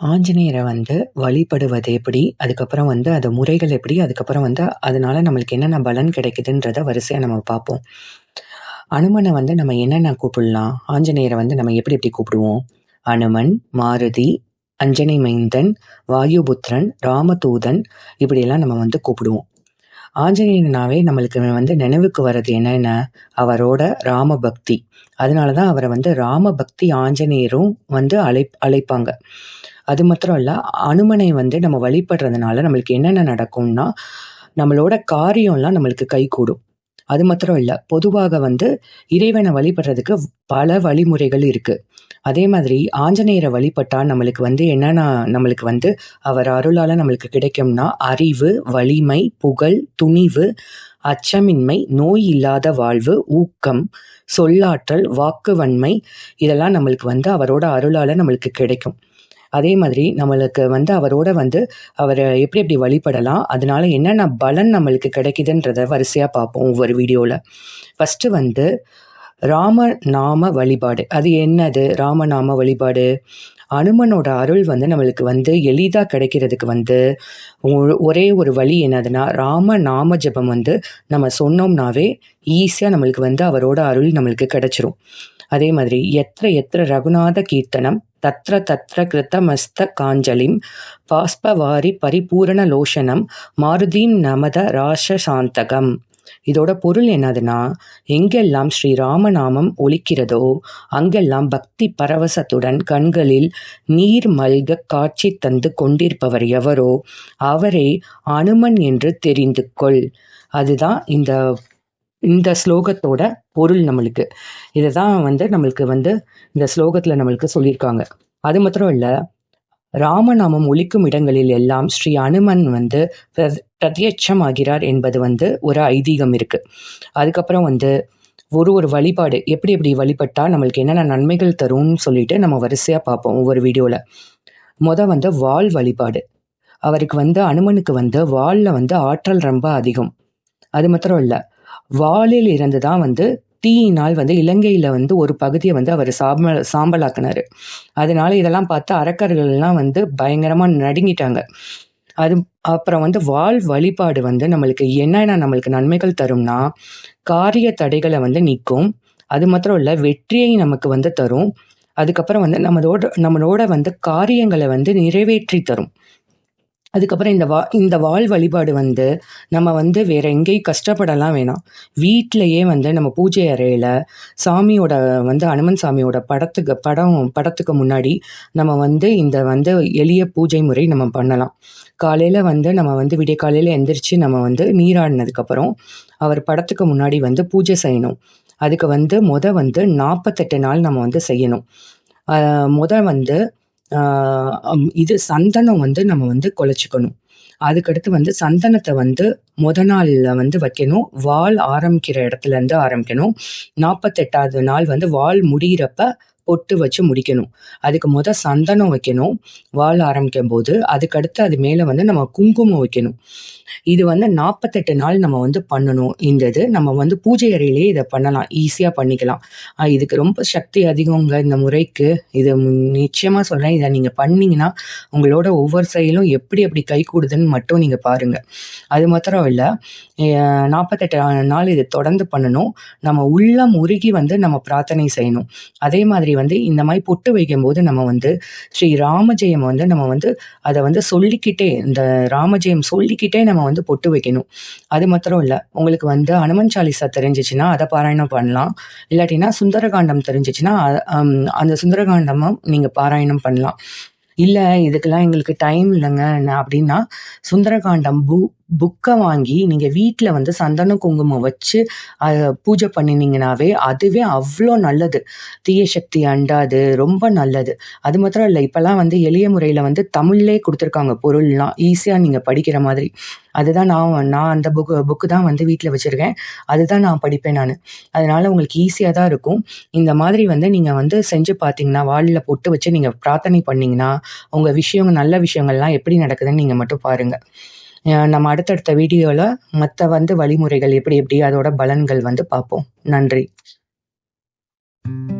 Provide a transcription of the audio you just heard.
ஆஞ்சநேயரை வந்து வழிபடுவது எப்படி? அதுக்கப்புறம் வந்து அது முறைகள் எப்படி? அதுக்கப்புறம் வந்து அதனால நம்மளுக்கு என்னென்ன பலன் கிடைக்குதுன்றத வரிசையா நம்ம பார்ப்போம். அனுமனை வந்து நம்ம என்னென்ன கூப்பிடலாம்? ஆஞ்சநேயரை வந்து நம்ம எப்படி எப்படி கூப்பிடுவோம்? அனுமன், மாருதி, அஞ்சனை மைந்தன், வாயுபுத்திரன், ராமதூதன் இப்படியெல்லாம் நம்ம வந்து கூப்பிடுவோம். ஆஞ்சநேயனாவே நம்மளுக்கு வந்து நினைவுக்கு வர்றது என்னென்ன? அவரோட ராம பக்தி. அதனால தான் அவரை வந்து ராமபக்தி ஆஞ்சநேயரும் வந்து அழை அழைப்பாங்க. அது மாத்திரம் இல்லை அனுமனை வந்து நம்ம வழிபடுறதுனால நம்மளுக்கு என்னென்ன நடக்கும்னா, நம்மளோட காரியம்லாம் நம்மளுக்கு கைகூடும். அது மாத்திரம் இல்லை பொதுவாக வந்து இறைவனை வழிபடுறதுக்கு பல வழிமுறைகள் இருக்குது அதே மாதிரி ஆஞ்சநேயரை வழிபட்டால் நம்மளுக்கு வந்து என்னென்ன நம்மளுக்கு வந்து அவர் அருளால் நம்மளுக்கு கிடைக்கும்னா, அறிவு, வலிமை, புகழ், துணிவு, அச்சமின்மை, நோய் இல்லாத வாழ்வு, ஊக்கம், சொல்லாற்றல், வாக்குவன்மை இதெல்லாம் நம்மளுக்கு வந்து அவரோட அருளால் நம்மளுக்கு கிடைக்கும். அதே மாதிரி நம்மளுக்கு வந்து அவரோட வந்து அவரை எப்படி எப்படி வழிபடலாம்? அதனால என்னென்ன பலன் நம்மளுக்கு கிடைக்குதுன்றத வரிசையாக பார்ப்போம் ஒவ்வொரு வீடியோவில் ஃபஸ்ட்டு வந்து ராம நாம வழிபாடு. அது என்னது? ராமநாம வழிபாடு. அனுமனோட அருள் வந்து நம்மளுக்கு வந்து எளிதாக கிடைக்கிறதுக்கு வந்து ஒரே ஒரு வழி என்னதுன்னா, ராம நாம ஜெபம் வந்து நம்ம சொன்னோம்னாவே ஈஸியாக நம்மளுக்கு வந்து அவரோட அருள் நம்மளுக்கு கிடைச்சிரும். அதே மாதிரி எத்திர எத்திர ரகுநாத கீர்த்தனம் தத்ர தத்ர கிருத்தமஸ்த காஞ்சலிம் பாஸ்பவாரி பரிபூரண லோஷனம் மாருதீம் நமத ராஷசாந்தகம். இதோட பொருள் என்னதுன்னா, எங்கெல்லாம் ஸ்ரீ ராமநாமம் ஒலிக்கிறதோ, அங்கெல்லாம் பக்தி பரவசத்துடன் கண்களில் நீர் மல்க காட்சி தந்து கொண்டிருப்பவர் எவரோ, அவரே அனுமன் என்று தெரிந்து கொள். அதுதான் இந்த இந்த ஸ்லோகத்தோட பொருள் நம்மளுக்கு. இதை தான் வந்து நம்மளுக்கு வந்து இந்த ஸ்லோகத்துல நம்மளுக்கு சொல்லியிருக்காங்க. அது மாத்திரம் இல்ல, ராமநாமம் ஒலிக்கும் இடங்களில் எல்லாம் ஸ்ரீ அனுமன் வந்து பிரத் பிரத்யட்சமாகிறார் என்பது வந்து ஒரு ஐதீகம் இருக்கு. அதுக்கப்புறம் வந்து ஒரு ஒரு வழிபாடு எப்படி எப்படி வழிபட்டால் நம்மளுக்கு என்னென்ன நன்மைகள் தரும்னு சொல்லிட்டு நம்ம வரிசையாக பார்ப்போம் ஒவ்வொரு வீடியோவில் மொதல் வந்து வால் வழிபாடு. அவருக்கு வந்து அனுமனுக்கு வந்து வாலில் வந்து ஆற்றல் ரொம்ப அதிகம். அது மாத்திரம் இல்லை வாலில் இருந்து தான் வந்து தீயினால் வந்து இலங்கையில் வந்து ஒரு பகுதியை வந்து அவர் சாம்பல் சாம்பலாக்குனாரு. அதனால இதெல்லாம் பார்த்து அரக்கர்கள்லாம் வந்து பயங்கரமாக நடுங்கிட்டாங்க. அது அப்புறம் வந்து வாழ் வழிபாடு வந்து நம்மளுக்கு என்னென்ன நம்மளுக்கு நன்மைகள் தரும்னா, காரிய தடைகளை வந்து நீக்கும். அது மாத்திரம் இல்லை வெற்றியை நமக்கு வந்து தரும். அதுக்கப்புறம் வந்து நம்மளோட நம்மளோட வந்து காரியங்களை வந்து நிறைவேற்றி தரும். அதுக்கப்புறம் இந்த வா இந்த வாழ் வழிபாடு வந்து நம்ம வந்து வேற எங்கேயும் கஷ்டப்படலாம் வேணாம். வீட்டிலையே வந்து நம்ம பூஜை அறையில் சாமியோட வந்து அனுமன் சாமியோட படத்துக்கு படம் படத்துக்கு முன்னாடி நம்ம வந்து இந்த வந்து எளிய பூஜை முறை நம்ம பண்ணலாம். காலையில் வந்து நம்ம வந்து விடிய காலையில் எந்திரிச்சு நம்ம வந்து நீராடினதுக்கப்புறம், அவர் படத்துக்கு முன்னாடி வந்து பூஜை செய்யணும். அதுக்கு வந்து முத வந்து 48 நாள் நம்ம வந்து செய்யணும். முத வந்து இது சந்தனம் வந்து நம்ம வந்து குலைச்சிக்கணும் அதுக்கடுத்து வந்து சந்தனத்தை வந்து முத நாள்ல வந்து வைக்கணும். வாள் ஆரம்பிக்கிற இடத்துலருந்து ஆரம்பிக்கணும். 48வது நாள் வந்து வாள் முடியிறப்ப பொட்டு வச்சு முடிக்கணும். அதுக்கு முதல் சந்தனம் வைக்கணும். வாள் ஆரம்பிக்கும்போது. அதுக்கடுத்து அது மேலே வந்து நம்ம குங்குமம் வைக்கணும். இது வந்து 48 நாள் நம்ம வந்து பண்ணணும். இந்த இது நம்ம வந்து பூஜை அறையிலேயே இதை பண்ணலாம். ஈஸியாக பண்ணிக்கலாம். இதுக்கு ரொம்ப சக்தி அதிகங்க இந்த முறைக்கு. இது நிச்சயமாக சொல்கிறேன் இதை நீங்கள் பண்ணிங்கன்னா உங்களோட ஒவ்வொரு செயலும் எப்படி எப்படி கைகூடுதுன்னு மட்டும் நீங்கள் பாருங்க. அது மாத்திரம் இல்லை நாற்பத்தெட்டு நாள் இதை தொடர்ந்து பண்ணணும். நம்ம உள்ளம் உருகி வந்து நம்ம பிரார்த்தனை செய்யணும். அதே மாதிரி வந்து இந்த மாதிரி பொட்டு வைக்கும்போது நம்ம வந்து ஸ்ரீ ராமஜெயம் வந்து நம்ம வந்து அதை வந்து சொல்லிக்கிட்டே இந்த ராமஜெயம் சொல்லிக்கிட்டே நம்ம வந்து பொட்டு வைக்கணும். அது மாத்திரம் இல்லை உங்களுக்கு வந்து அனுமன் சாலிசா தெரிஞ்சுச்சுன்னா, அதை பாராயணம் பண்ணலாம். இல்லாட்டினா சுந்தரகாண்டம் தெரிஞ்சுச்சுன்னா, அந்த சுந்தரகாண்டமும் நீங்க பாராயணம் பண்ணலாம். இல்லை இதுக்கெல்லாம் எங்களுக்கு டைம் இல்லைங்க அப்படின்னா, சுந்தரகாண்டம் பூ புக்கை வாங்கி நீங்கள் வீட்டில் வந்து சந்தனம், குங்குமம் வச்சு பூஜை பண்ணினீங்கனாவே, அதுவே அவ்வளோ நல்லது. தீய சக்தி அண்டாது. ரொம்ப நல்லது. அது மாத்திரம் இல்லை இப்போல்லாம் வந்து எளிய முறையில் வந்து தமிழ்லே கொடுத்துருக்காங்க பொருள்லாம். ஈஸியாக நீங்கள் படிக்கிற மாதிரி. அதுதான் நான் நான் அந்த புக்கு புக்கு தான் வந்து வீட்டில் வச்சுருக்கேன் அதுதான் நான் படிப்பேன் நான் அதனால் உங்களுக்கு ஈஸியாக தான் இருக்கும். இந்த மாதிரி வந்து நீங்கள் வந்து செஞ்சு பார்த்தீங்கன்னா, வாளில் பொட்டு வச்சு நீங்கள் பிரார்த்தனை பண்ணிங்கன்னா உங்கள் விஷயம் நல்ல விஷயங்கள்லாம் எப்படி நடக்குதுன்னு நீங்கள் மட்டும் பாருங்கள் நம்ம அடுத்தடுத்த வீடியோவில் மற்ற வந்து வழிமுறைகள் எப்படி எப்படி அதோட பலன்கள் வந்து பார்ப்போம். நன்றி. thank you